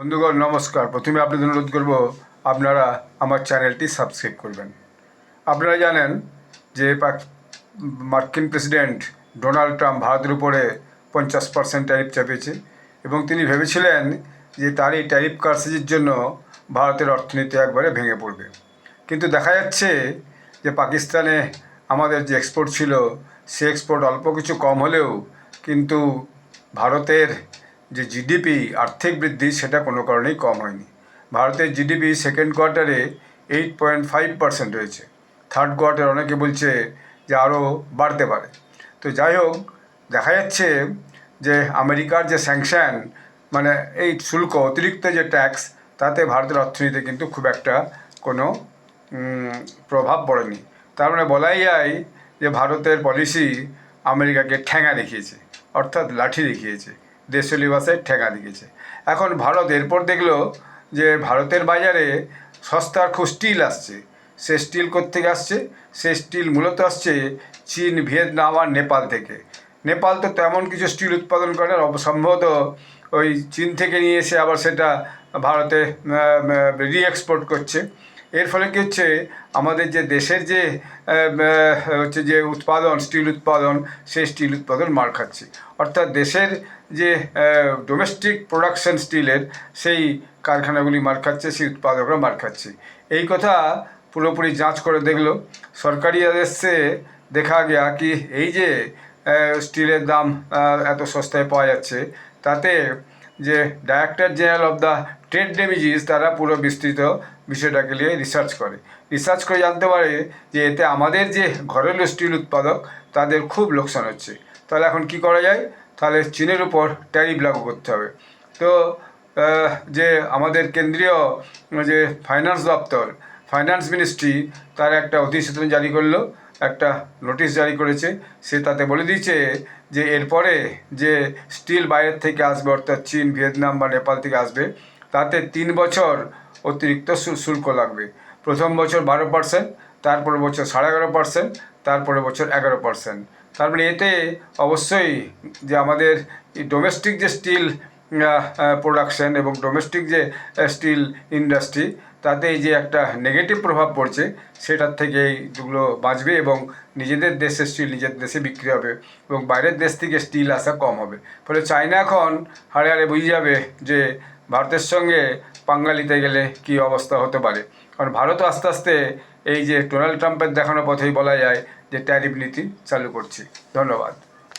বন্ধুগণ, নমস্কার। প্রথমে আপনাদের অনুরোধ করব, আপনারা আমার চ্যানেলটি সাবস্ক্রাইব করবেন। আপনারা জানেন যে মার্কিন প্রেসিডেন্ট ডোনাল্ড ট্রাম্প ভারতের উপরে পঞ্চাশ পার্সেন্ট ট্যারিফ চাপিয়েছে এবং তিনি ভেবেছিলেন যে তার এই ট্যারিফ কার্সেজের জন্য ভারতের অর্থনীতি একবারে ভেঙে পড়বে। কিন্তু দেখা যাচ্ছে যে পাকিস্তানে আমাদের যে এক্সপোর্ট ছিল, সে এক্সপোর্ট অল্প কিছু কম হলেও কিন্তু ভারতের যে জিডিপি আর্থিক বৃদ্ধি সেটা কোনো কারণেই কম হয়নি। ভারতের জিডিপি সেকেন্ড কোয়ার্টারে এইট পয়েন্ট ফাইভ পার্সেন্ট হয়েছে। থার্ড কোয়ার্টার অনেকে বলছে যে আরও বাড়তে পারে। তো যাই হোক, দেখা যাচ্ছে যে আমেরিকার যে স্যাংশন মানে এই শুল্ক, অতিরিক্ত যে ট্যাক্স তাতে ভারতের অর্থনীতিতে কিন্তু খুব একটা কোনো প্রভাব পড়েনি। তার মানে বলাই যায় যে ভারতের পলিসি আমেরিকাকে ঠেঙা দেখিয়েছে, অর্থাৎ লাঠি দেখিয়েছে। দেশীয় ভাষায় ঠেঙা দেখিয়েছে এখন ভারত এরপর দেখল যে ভারতের বাজারে সস্তার খুব স্টিল আসছে। সে স্টিল কোত্থেকে আসছে? সে স্টিল মূলত আসছে চীন, ভিয়েতনাম আর নেপাল থেকে। নেপাল তো তেমন কিছু স্টিল উৎপাদন করে না সম্ভবত ওই চীন থেকে নিয়ে এসে আবার সেটা ভারতে রি এক্সপোর্ট করছে। এর ফলে কী হচ্ছে? আমাদের যে দেশের যে হচ্ছে যে উৎপাদন, স্টিল উৎপাদন, সেই স্টিল উৎপাদন মার খাচ্ছে। অর্থাৎ দেশের যে ডোমেস্টিক প্রোডাকশন স্টিলের সেই কারখানাগুলি মার খাচ্ছে, সেই উৎপাদকরা মার খাচ্ছে। এই কথা পুরোপুরি যাঁচ করে দেখল। সরকারি আদেশে দেখা গিয়া কি এই যে স্টিলের দাম এত সস্তায় পাওয়া যাচ্ছে, তাতে যে director general of the trade remedies তারা পুরো বিস্তৃত বিষয়টাকে নিয়ে রিসার্চ করে। রিসার্চ করে জানতে পারে যে এতে আমাদের যে ঘরেলু স্টিল উৎপাদক, তাদের খুব লোকসান হচ্ছে। তাহলে এখন কি করা যায়? তাহলে চীনের উপর ট্যারিফ লাগু করতে হবে। তো যে আমাদের কেন্দ্রীয়, যে ফাইন্যান্স দপ্তর ফাইন্যান্স মিনিস্ট্রি তার একটা অধিসূচনা জারি করল, একটা নোটিশ জারি করেছে। সে তাতে বলে দিয়েছে যে, এরপরে যে স্টিল বাইরের থেকে আসবে, অর্থাৎ চীন, ভিয়েতনাম বা নেপাল থেকে আসবে, তাতে তিন বছর অতিরিক্ত শুল্ক লাগবে। প্রথম বছর বারো পার্সেন্ট, তারপরে বছর সাড়ে এগারো পার্সেন্ট, তারপরে বছর এগারো পার্সেন্ট। তার মানে এতে অবশ্যই যে আমাদের ডোমেস্টিক যে স্টিল প্রোডাকশন এবং ডোমেস্টিক যে স্টিল ইন্ডাস্ট্রি তাতে এই যে একটা নেগেটিভ প্রভাব পড়ছে, সেটার থেকে এইগুলো বাঁচবে এবং নিজেদের দেশের স্টিল নিজের দেশে বিক্রি হবে এবং বাইরের দেশ থেকে স্টিল আসা কম হবে। ফলে চায়না এখন হাড়ে হাড়ে বুঝে যাবে যে ভারতের সঙ্গে পাঙ্গা নিতে গেলে কী অবস্থা হতে পারে। কারণ ভারত আস্তে আস্তে এই যে ডোনাল্ড ট্রাম্পের দেখানো পথেই বলা যায় যে ট্যারিফ নীতি চালু করছে। ধন্যবাদ।